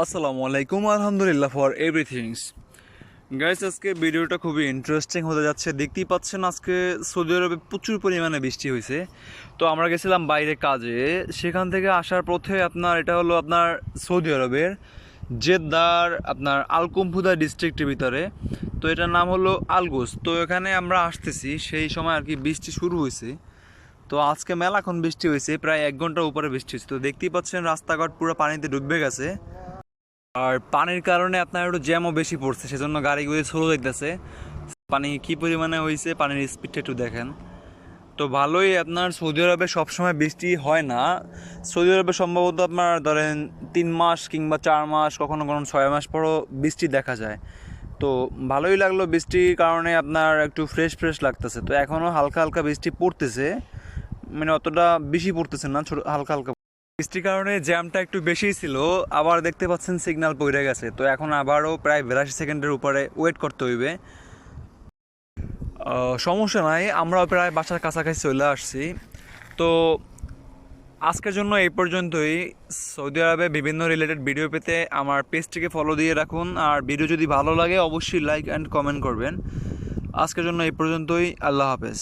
আসসালামু আলাইকুম, আলহামদুলিল্লাহ ফর এভরিথিংস গাইস আজকে ভিডিওটা খুবই ইন্টারেস্টিং হতে যাচ্ছে। দেখতেই পাচ্ছেন আজকে সৌদি আরবে প্রচুর পরিমাণে বৃষ্টি হয়েছে। তো আমরা গেছিলাম বাইরে কাজে। সেখান থেকে আসার পথে আপনার, এটা হলো আপনার সৌদি আরবের জেদ্দার, আপনার আলকুমফুদা ডিস্ট্রিক্টের ভিতরে। তো এটার নাম হলো আলগোস। তো এখানে আমরা আসতেছি, সেই সময় আর কি বৃষ্টি শুরু হয়েছে। তো আজকে মেলাখন বৃষ্টি হয়েছে, প্রায় এক ঘণ্টার উপরে বৃষ্টি হয়েছে। তো দেখতেই পাচ্ছেন রাস্তাঘাট পুরো পানিতে ডুবে গেছে। আর পানির কারণে আপনার একটু জ্যামও বেশি পড়ছে, সেজন্য গাড়িগুলি স্লো যাইতেছে পানি কি পরিমাণে হয়েছে, পানির স্পিডটা একটু দেখেন। তো ভালোই আপনার সৌদি আরবে সবসময় বৃষ্টি হয় না। সৌদি আরবে সম্ভবত আপনার ধরেন তিন মাস কিংবা চার মাস, কখনো কখনো ছয় মাস পরও বৃষ্টি দেখা যায়। তো ভালোই লাগল বৃষ্টির কারণে আপনার একটু ফ্রেশ ফ্রেশ লাগতেছে। তো এখনও হালকা হালকা বৃষ্টি পড়তেছে। মানে অতটা বেশি পড়তেছে না, ছোটো, হালকা হালকা বৃষ্টির কারণে জ্যামটা একটু বেশিই ছিল, আবার দেখতে পাচ্ছেন সিগন্যাল পড়ে গেছে। তো এখন আবারও প্রায় বিরাশি সেকেন্ডের উপরে ওয়েট করতে হইবে। সমস্যা নাই, আমরাও প্রায় বাসার কাছাকাছি চলে আসছি। তো আজকের জন্য এই পর্যন্তই। সৌদি আরবে বিভিন্ন রিলেটেড ভিডিও পেতে আমার পেজটিকে ফলো দিয়ে রাখুন। আর ভিডিও যদি ভালো লাগে, অবশ্যই লাইক অ্যান্ড কমেন্ট করবেন। আজকের জন্য এই পর্যন্তই। আল্লাহ হাফেজ।